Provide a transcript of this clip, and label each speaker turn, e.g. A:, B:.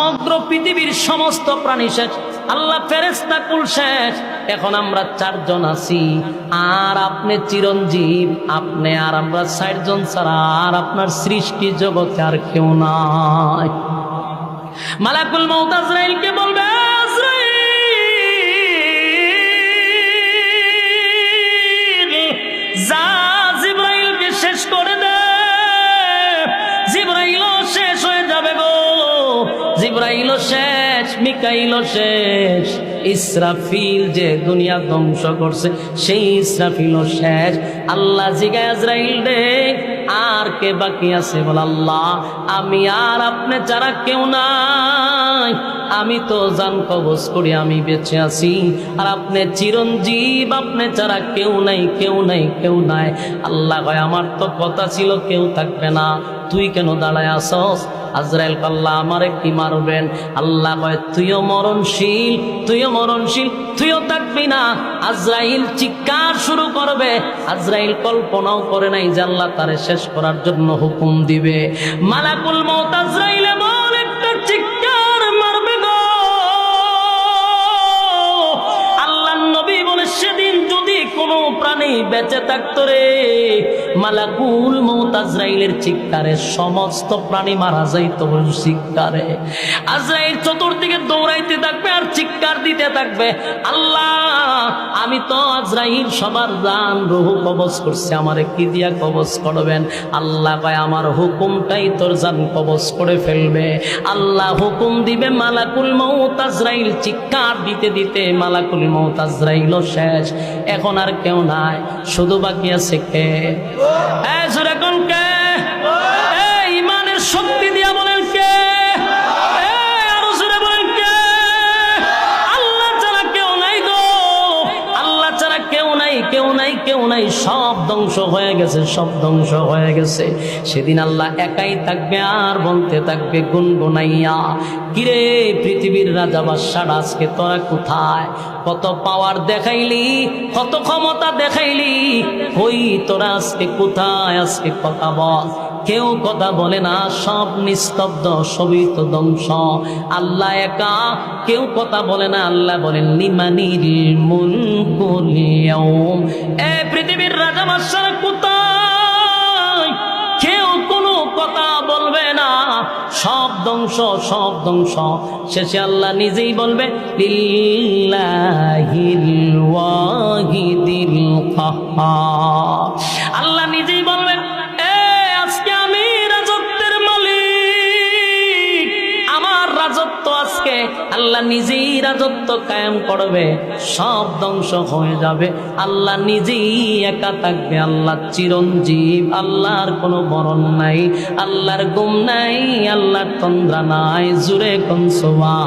A: সমগ্র পৃথিবীর সমস্ত প্রাণী শেষ। আল্লাহ ফেরেস্তা কুল শেষ। এখন আমরা চারজন আছি। আর আপনি চিরঞ্জীব, আপনি আর আমরা ষাটজন ছাড়া আর আপনার সৃষ্টি জগতে আর কেউ নাই। মালাকুল মৌতাজ রাইলকে বলবে জিব্রাইলও শেষ, মিকাইলো শেষ। ইসরাফিল যে দুনিয়া ধ্বংস করছে, সেই ইসরাফিল শেষ। আল্লাহ জিগায় আজরাইল রে আর কে বাকি আছে? বল আল্লাহ, আমি আর আপনি যারা কেউ নাই। আমি তো জান কবজ করি, আমি বেঁচে আছি। আর আপনি চিরঞ্জীব, আপনি ছাড়া কেউ নাই কেউ নাই কেউ নাই। আল্লাহ কয়, আমার তো কথা ছিল, কেউ থাকবে না। তুই কেন দাঁড়ায় আসস আজরাইল কাল্লা আমারে কি মারবেন? আল্লাহ কয়, তুইও মরণশীল তুইও মরণশীল, তুইও থাকবি না। আজরাইল চিৎকার শুরু করবে। আজরাইল কল্পনাও করে নাই যে তারে শেষ করার জন্য হুকুম দিবে। মালাকুল মৌত আজরাইল একটা মারবে গো। আল্লাহ নবী বলে, সেদিন যদি কোনো প্রাণী বেঁচে থাকতো রে, মালাকুল মৌত আজরাইলের সমস্ত প্রাণী মারা যাইতো চিৎকারে। আজরাইল চতুর্দিকে দৌড়াইতে থাকবে আর চিৎকার দিতে থাকবে। আল্লাহ আমি তো আজরাইল সবার দান রহু কবজ করছে। আমারে কি দিয়া কবজ করবেন? আল্লাহ কয়, আমার হুকুমটাই তোর জান কবজ করে ফেলবে। আল্লাহ হুকুম দিবে, মালাকুল মৌত আজরাইল। চিৎকার দিতে দিতে মালাকুল মৌত আজরাইলও শেষ। এখন আর কেউ নাই, শুধু বাকি আছে কে? কোন কে? কেউ নাই, সব ধ্বংস হয়ে গেছে, সব ধ্বংস হয়ে গেছে। সেদিন আল্লাহ একাই থাকবে আর বলতে থাকবে গুনগুনাইয়া কিরে পৃথিবীর রাজা বাদশার আজকে তোরা কোথায়? কত পাওয়ার দেখাইলি, কত ক্ষমতা দেখাইলি? কই তোরা আজকে কোথায়? আজকে কথা বল। কেউ কথা বলে না, সব নিস্তব্ধ, সবই তো ধ্বংস। আল্লাহ একা, কেউ কথা বলে না, আল্লাহ বলেন লিমানির মুলকুল এ পৃথিবীর রাজা বাদশারা কোথায়? কেউ কোনো কথা বলবে না। সব ধ্বংস সব ধ্বংস। শেষে আল্লাহ নিজেই বলবে। আল্লাহ আজকে আল্লাহ নিজেই রাজত্ব কায়েম করবে, সব ধ্বংস হয়ে যাবে। আল্লাহ নিজেই একা থাকবে, আল্লাহ চিরঞ্জীব, আল্লাহর কোনো বরণ নাই, আল্লাহর গুম নাই, আল্লাহর তন্দ্রা নাই, জুড়ে কোন সোয়া